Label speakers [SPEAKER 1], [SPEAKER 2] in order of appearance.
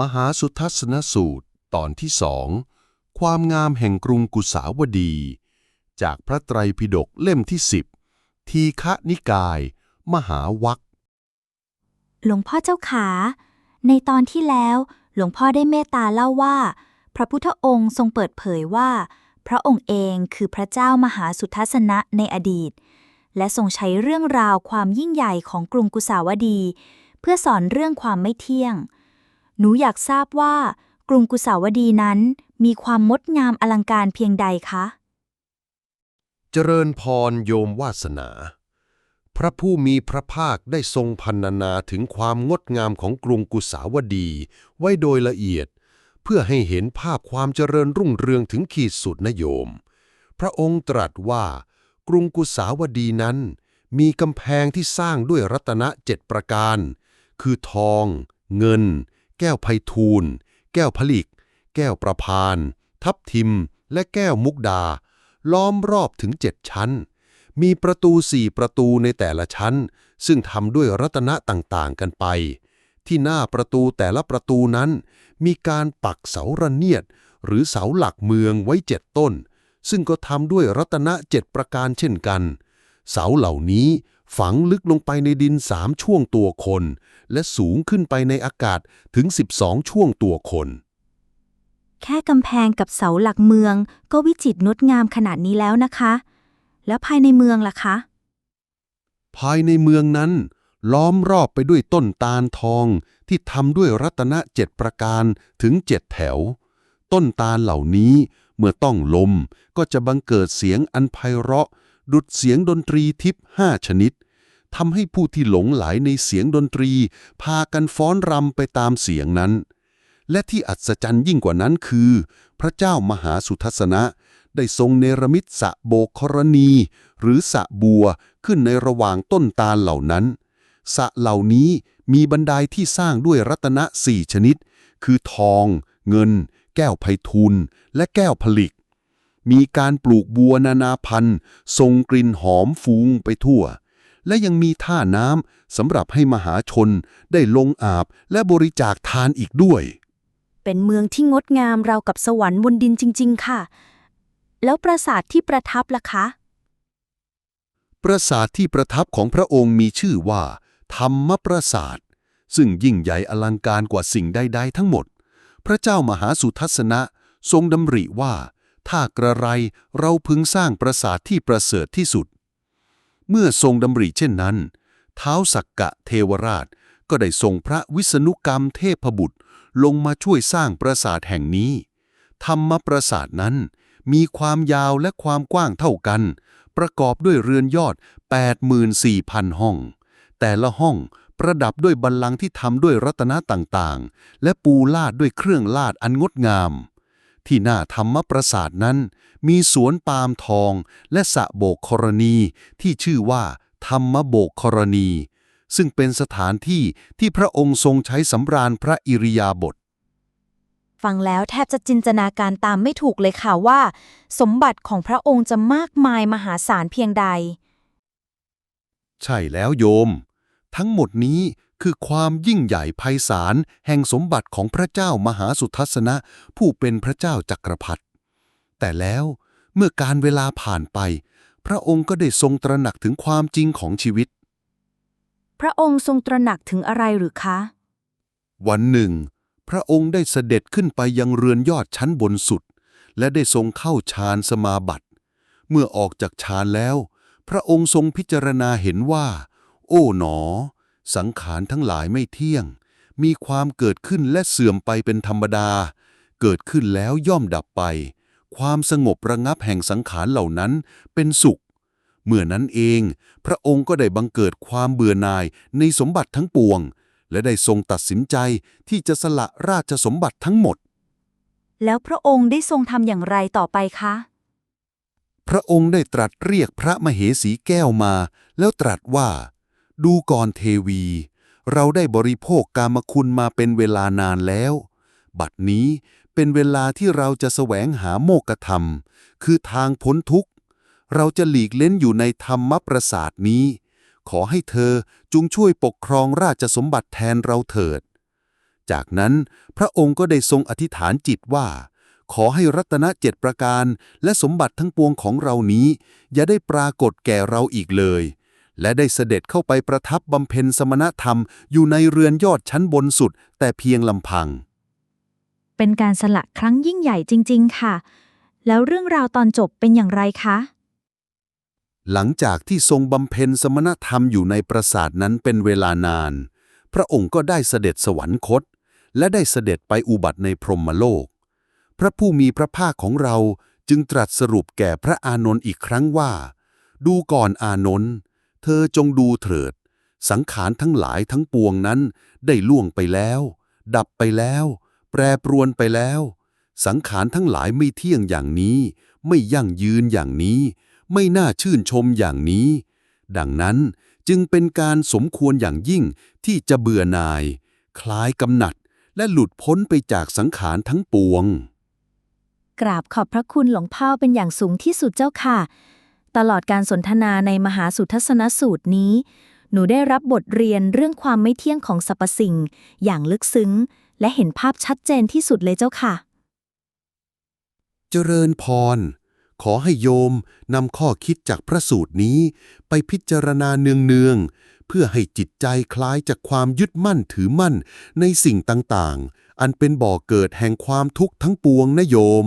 [SPEAKER 1] มหาสุทัศนสูตร ตอนที่สองความงามแห่งกรุงกุสาวดี จากพระไตรปิฎกเล่มที่สิบทีฆนิกาย มหาวัค
[SPEAKER 2] หลวงพ่อเจ้าขา ในตอนที่แล้ว หลวงพ่อได้เมตตาเล่าว่า พระพุทธองค์ทรงเปิดเผยว่า พระองค์เองคือพระเจ้ามหาสุทัศนะในอดีต และทรงใช้เรื่องราวความยิ่งใหญ่ของกรุงกุสาวดี เพื่อสอนเรื่องความไม่เที่ยง หนูอยากทราบว่ากรุงกุสาวดีนั้นมีความงดงามอลังการเพียงใดคะ
[SPEAKER 1] เจริญพรโยมวาสนา พระผู้มีพระภาคได้ทรงพันนานาถึงความงดงามของกรุงกุสาวดีไว้โดยละเอียด เพื่อให้เห็นภาพความเจริญรุ่งเรืองถึงขีดสุดนะโยม พระองค์ตรัสว่า กรุงกุสาวดีนั้น มีกำแพงที่สร้างด้วยรัตนะเจ็ดประการ คือทอง เงิน แก้วไพทูลแก้วผลิก แก้วประพาน ทับทิม และแก้วมุกดา ล้อมรอบถึงเจ็ดชั้น มีประตูสี่ประตูในแต่ละชั้น ซึ่งทำด้วยรัตนะต่างๆกันไป ที่หน้าประตูแต่ละประตูนั้น มีการปักเสาระเนียด หรือเสาหลักเมืองไว้เจ็ดต้น ซึ่งก็ทำด้วยรัตนะเจ็ดประการเช่นกัน เสาเหล่านี้ ฝังลึกลงไปในดินสามช่วงตัวคน และสูงขึ้นไปในอากาศถึง 12 ช่วงตัวคน
[SPEAKER 2] แค่กำแพงกับเสาหลักเมืองก็วิจิตรงดงามขนาดนี้แล้วนะคะ แล้วภายในเมืองล่ะคะ
[SPEAKER 1] ภายในเมืองนั้น ล้อมรอบไปด้วยต้นตาลทองที่ทำด้วยรัตนะเจ็ดประการถึงเจ็ดแถว ต้นตาลเหล่านี้เมื่อต้องลมก็จะบังเกิดเสียงอันไพเราะ ดุดเสียงดนตรีทิพย์ห้าชนิดทำให้ผู้ที่หลงไหลในเสียงดนตรี พากันฟ้อนรำไปตามเสียงนั้น และที่อัศจรรย์ยิ่งกว่านั้นคือ พระเจ้ามหาสุทัศนะ ได้ทรงเนรมิตสะโบกรณี หรือสะบัวขึ้นในระหว่างต้นตาลเหล่านั้น สะเหล่านี้มีบันไดที่สร้างด้วยรัตนะสี่ชนิด คือทอง เงิน แก้วไพทูลและแก้วผลิก มีการปลูกบัวนานาพันธุ์ทรงกลิ่นหอมฟูงไปทั่ว และยังมีท่าน้ำสำหรับให้มหาชนได้ลงอาบและบริจาคทานอีกด้วย
[SPEAKER 2] เป็นเมืองที่งดงามราวกับสวรรค์บนดินจริง ๆ ค่ะ แล้วปราสาทที่ประทับล่ะคะ
[SPEAKER 1] ปราสาทที่ประทับของพระองค์มีชื่อว่า ธรรมปราสาท ซึ่งยิ่งใหญ่อลังการกว่าสิ่งใดๆทั้งหมด พระเจ้ามหาสุทัศนะ ทรงดำริว่า ถ้ากระไรเราพึงสร้างปราสาทที่ประเสริฐที่สุด เมื่อทรงดำริเช่นนั้น เท้าสักกะเทวราชก็ได้ส่งพระวิษณุกรรมเทพบุตรลงมาช่วยสร้างปราสาทแห่งนี้ ธรรมปราสาทนั้นมีความยาวและความกว้างเท่ากัน ประกอบด้วยเรือนยอด 84,000 ห้อง แต่ละห้องประดับด้วยบัลลังก์ที่ทำด้วยรัตนะต่างๆ และปูลาดด้วยเครื่องลาดอันงดงาม ที่หน้าธรรมปราสาทนั้น มีสวนปาล์มทอง และสระโบกครณีที่ชื่อว่า ธรรมโบกครณี ซึ่งเป็นสถานที่ที่พระองค์ทรงใช้สำราญพระอิริยาบถ
[SPEAKER 2] ฟังแล้วแทบจะจินตนาการตามไม่ถูกเลยค่ะว่า สมบัติของพระองค์จะมากมายมหาศาลเพียงใด
[SPEAKER 1] ใช่แล้วโยม ทั้งหมดนี้ คือความยิ่งใหญ่ไพศาลแห่งสมบัติของพระเจ้ามหาสุทัศนะ ผู้เป็นพระเจ้าจักรพรรดิแต่แล้วเมื่อการเวลาผ่านไป พระองค์ก็ได้ทรงตระหนักถึงความจริงของชีวิต
[SPEAKER 2] พระองค์ทรงตระหนักถึงอะไรหรือคะ
[SPEAKER 1] วันหนึ่ง พระองค์ได้เสด็จขึ้นไปยังเรือนยอดชั้นบนสุด และได้ทรงเข้าฌานสมาบัติ เมื่อออกจากฌานแล้ว พระองค์ทรงพิจารณาเห็นว่า โอ้หนอ สังขารทั้งหลายไม่เที่ยง มีความเกิดขึ้นและเสื่อมไปเป็นธรรมดา เกิดขึ้นแล้วย่อมดับไป ความสงบระงับแห่งสังขารเหล่านั้นเป็นสุข เมื่อนั้นเอง พระองค์ก็ได้บังเกิดความเบื่อหน่ายในสมบัติทั้งปวง และได้ทรงตัดสินใจที่จะสละราชสมบัติทั้งหมด
[SPEAKER 2] แล้วพระองค์ได้ทรงทำอย่างไรต่อไปคะ
[SPEAKER 1] พระองค์ได้ตรัสเรียกพระมเหสีแก้วมา แล้วตรัสว่า ดูก่อนเทวี เราได้บริโภคกามคุณมาเป็นเวลานานแล้ว บัดนี้เป็นเวลาที่เราจะแสวงหาโมกขธรรม คือทางพ้นทุกข์ เราจะหลีกเล่นอยู่ในธรรมประสาทนี้ ขอให้เธอจงช่วยปกครองราชสมบัติแทนเราเถิด จากนั้นพระองค์ก็ได้ทรงอธิษฐานจิตว่า ขอให้รัตนเจ็ดประการและสมบัติทั้งปวงของเรานี้ อย่าได้ปรากฏแก่เราอีกเลย และได้เสด็จเข้าไปประทับบำเพ็ญสมณธรรมอยู่ในเรือนยอดชั้นบนสุด แต่เพียงลำพัง
[SPEAKER 2] เป็นการสละครั้งยิ่งใหญ่จริง ๆ ค่ะ แล้วเรื่องราวตอนจบเป็นอย่างไรคะ
[SPEAKER 1] หลังจากที่ทรงบำเพ็ญสมณธรรมอยู่ในปราสาทนั้นเป็นเวลานาน พระองค์ก็ได้เสด็จสวรรคต และได้เสด็จไปอุบัติในพรหมโลก พระผู้มีพระภาคของเราจึงตรัสสรุปแก่พระอานนท์อีกครั้งว่า ดูก่อนอานนท์ เธอจงดูเถิด สังขารทั้งหลายทั้งปวงนั้นได้ล่วงไปแล้ว ดับไปแล้ว แปรปรวนไปแล้ว สังขารทั้งหลายไม่เที่ยงอย่างนี้ ไม่ยั่งยืนอย่างนี้ ไม่น่าชื่นชมอย่างนี้ ดังนั้นจึงเป็นการสมควรอย่างยิ่งที่จะเบื่อหน่าย คลายกำหนัดและหลุดพ้นไปจากสังขารทั้งปวง
[SPEAKER 2] กราบขอบพระคุณหลวงพ่อเป็นอย่างสูงที่สุดเจ้าค่ะ ตลอดการสนทนาในมหาสุทัศนสูตรนี้ หนูได้รับบทเรียนเรื่องความไม่เที่ยงของสรรพสิ่ง อย่างลึกซึ้ง และเห็นภาพชัดเจนที่สุดเลยเจ้าค่ะ
[SPEAKER 3] เจริญพร ขอให้โยมนำข้อคิดจากพระสูตรนี้ ไปพิจารณาเนืองๆเพื่อให้จิตใจคล้ายจากความยึดมั่นถือมั่นในสิ่งต่างๆ อันเป็นบ่อเกิดแห่งความทุกข์ทั้งปวงนะโยม